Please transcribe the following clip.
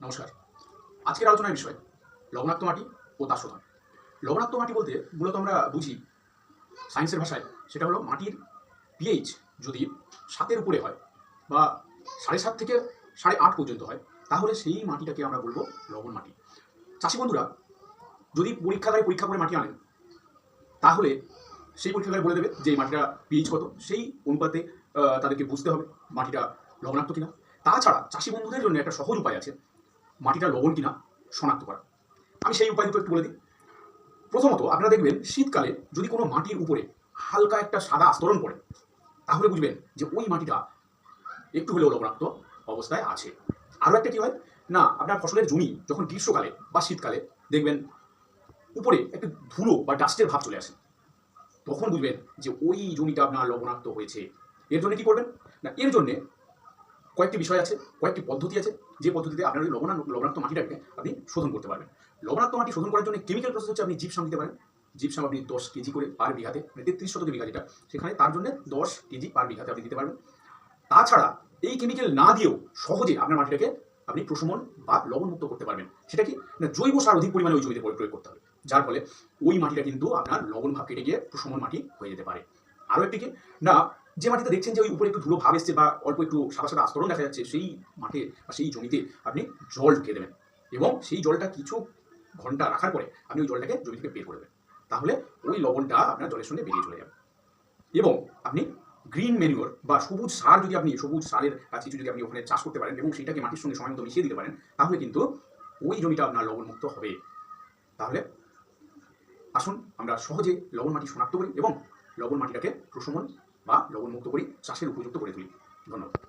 নমস্কার। আজকের আলোচনার বিষয়, লবণাক্ত মাটি ও তার শোধন। লবণাক্ত মাটি বলতে মূলত আমরা বুঝি সায়েন্সের ভাষায়, সেটা হলো মাটির পিএইচ যদি সাতের উপরে হয় বা সাড়ে সাত থেকে সাড়ে আট পর্যন্ত হয়, তাহলে সেই মাটিটাকে আমরা বলব লবণ মাটি। চাষি বন্ধুরা, যদি পরীক্ষাগারে পরীক্ষা করে মাটি আনেন, তাহলে সেই পরীক্ষাগারে বলে দেবে যে মাটিটা পিএইচ কত, সেই অনুপাতে তাদেরকে বুঝতে হবে মাটিটা লবণাক্ত কিনা। তাছাড়া চাষি বন্ধুদের জন্য একটা সহজ উপায় আছে। মাটিটা লবণ কিনা শনাক্ত করা। আমি সেই উপায় দুটো একটু বলে দিই। প্রথমত আপনারা দেখবেন শীতকালে যদি কোনো মাটির উপরে হালকা একটা সাদা আস্তরণ পড়ে, তাহলে বুঝবেন যে ওই মাটিটা একটু হলেও লবণাক্ত অবস্থায় আছে। আরও একটা কী হয়? না, আপনার ফসলের জমি যখন গ্রীষ্মকালে বা শীতকালে দেখবেন উপরে একটু ধুলো বা ডাস্টের ভাব চলে আসে, তখন বুঝবেন যে ওই জমিটা আপনার লবণাক্ত হয়েছে। এর জন্য কী করবেন? না, এর জন্যে কয়েকটি বিষয় আছে, কয়েকটি পদ্ধতি আছে, যে পদ্ধতিতে আপনার ওই লবণা লবণাক্ত মাটিটাকে আপনি শোধন করতে পারবেন। লবণাক্ত মাটি শোধন করার জন্য কেমিক্যাল প্রসেস হচ্ছে আপনি জিপসাম দিতে পারেন। জিপসাম আপনি দশ কেজি করে পার বিঘাতে মানে তেত্রিশ শতক বিঘা যেটা, সেখানে তার জন্য দশ কেজি পার বিঘাতে আপনি দিতে পারবেন। তাছাড়া এই কেমিক্যাল না দিয়েও সহজে আপনার মাটিটাকে আপনি প্রশমন বা লবণমুক্ত করতে পারবেন। সেটা কি? না, জৈব সার অধিক পরিমাণে ওই জমিতে প্রয়োগ করতে হবে। যার ফলে ওই মাটিটা কিন্তু আপনার লবণ ভাব কেটে গিয়ে প্রশমন মাটি হয়ে যেতে পারে। আরও একটি কি? না যে মাটিতে দেখছেন যে ওই উপরে একটু ধুলো ভাব এসছে বা অল্প একটু সাদা সাদা আস্তরণ দেখা যাচ্ছে, সেই মাঠে বা সেই জমিতে আপনি জল ঢুকে দেবেন এবং সেই জলটা কিছু ঘণ্টা রাখার পরে আপনি ওই জলটাকে জমি থেকে বের করে দেবেন। তাহলে ওই লবণটা আপনার জলের সঙ্গে বেরিয়ে চলে যাবে। এবং আপনি গ্রিন ম্যানিওর বা সবুজ সার যদি আপনি, সবুজ সারের কিছু যদি আপনি ওখানে চাষ করতে পারেন এবং সেটাকে মাটির সঙ্গে সময় মতো মিশিয়ে দিতে পারেন, তাহলে কিন্তু ওই জমিটা আপনার লবণমুক্ত হবে। তাহলে আসুন আমরা সহজে লবণ মাটি শনাক্ত করি এবং লবণ মাটিটাকে প্রশমন বা লবণমুক্ত করি চাষের উপযুক্ত করে তুলি। ধন্যবাদ।